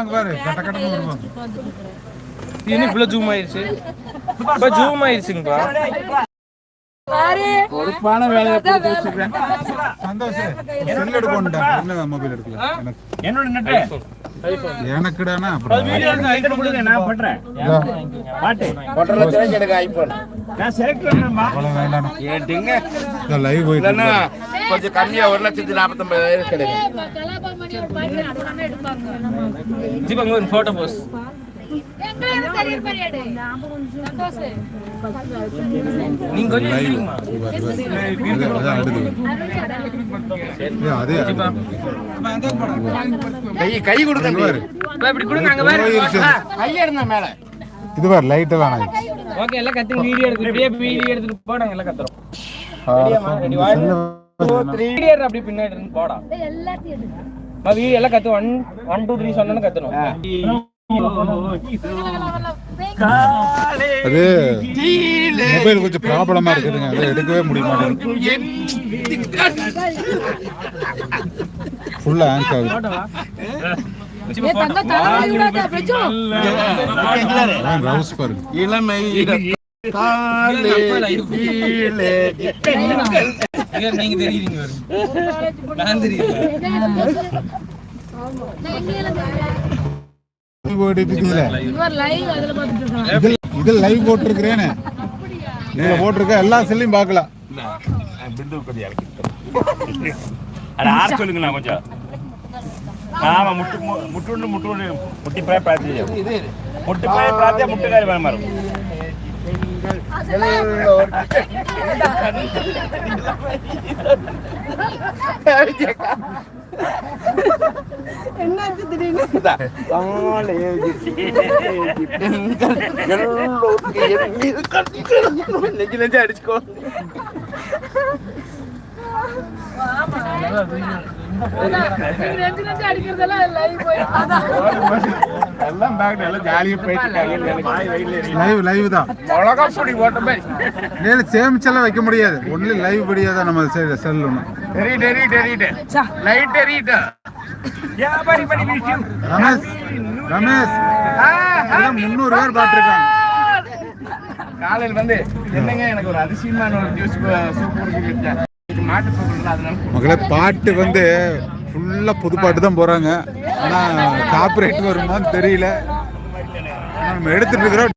அங்க பாரு கட்ட கட்டமா வருவாங்க இது என்ன இவ்வளவு ஜூம் ஆயிருச்சு. இப்ப ஜூம் ஆயிருச்சுங்கப்பா. பொறுப்பான வேலையை சந்தோஷம் செல் எடுக்கணும்டா என்ன மொபைல் எடுக்கல? எனக்கு என்னோட நட்டு எனக்குடானா? அப்புறம் ஐபோன். கொடுங்க நான் பண்றேன். பாட்டு. ஒன்றரை லட்சம் ரூபாய்க்கு எனக்கு ஐபோன். நான் செலக்ட் பண்ணேன்பா அவ்வளவு வேண்டாம். ஏன்ட்டுங்க இந்த லைவ் போயிட்டு. கொஞ்சம் கம்மியா ஒரு லட்சத்தி நாற்பத்தொன்பதாயிரம் கிடைக்கும். கலாபமணி ஒரு பாட்டு போஸ் எங்க இருந்து தெரியும் பெரியாடு சந்தோஷ் நீங்க. கை கை கொடுக்க இங்க பாரு. இப்ப இப்படி கொடுங்க அங்க பாரு. மேல. இது பாரு லைட் எல்லாம் ஓகே எல்லாம் கத்துங்க. வீடியோ எடுத்து வீடியோ எடுத்துட்டு போடாங்க எல்லாம் கத்துறோம். அப்படி பின்னாடி இருந்து போடா. வீடியோ எல்லாம் கத்து ஒன் ஒன் டூ த்ரீ சொன்னு கத்தணும். அது மொபைல் கொஞ்சம் ப்ராப்ளமா இருக்குதுங்க. அதை எடுக்கவே முடிய மாட்டேங்குது ஃபுல்லா ஹேங்க் ஆகுது இளமை நீங்க தெரியுறீங்க நான் லைவ் அதுல இதுல போட்டிருக்க எல்லா செல்லையும் பார்க்கலாம் பிந்து கொஞ்சம் ஆறு கொஞ்சம் ஆமா முட்டு மு- முட்டுண்டு முட்டுண்டு முட்டி போய் பிரார்த்தி முட்டி போய் பிரார்த்தியா முட்டுக்காரி வேற மாதிரி என்னாச்சு திடீர்னு அடிச்சுக்கோ அடிக்கிறதெல்லாம் லைவ் போய் எல்லாம் பேக் எல்லாம் ஜாலியா போயிட்டு லைவ் லைவ் தான். மிளகா பொடி போட்ட மாதிரி நேரில் சேமிச்செல்லாம் வைக்க முடியாது. ஒன்லி லைவ் படியாக தான் நம்ம செல் ஒன்று டெரி டெரி டெரிட்டு லைட் டெரிட்டு வியாபாரி படி விஷயம் ரமேஷ் ரமேஷ். முந்நூறு பேர் பார்த்துருக்காங்க. காலையில் வந்து என்னங்க எனக்கு ஒரு அதிசயமான ஒரு ஜூஸ் சூப் அதனால மகளே பாட்டு வந்து ஃபுல்லாக புதுப்பாட்டு தான் போகிறாங்க ஆனால் காப்பிரைட் வருமான்னு தெரியல. நம்ம எடுத்துட்டு இருக்கிறோம்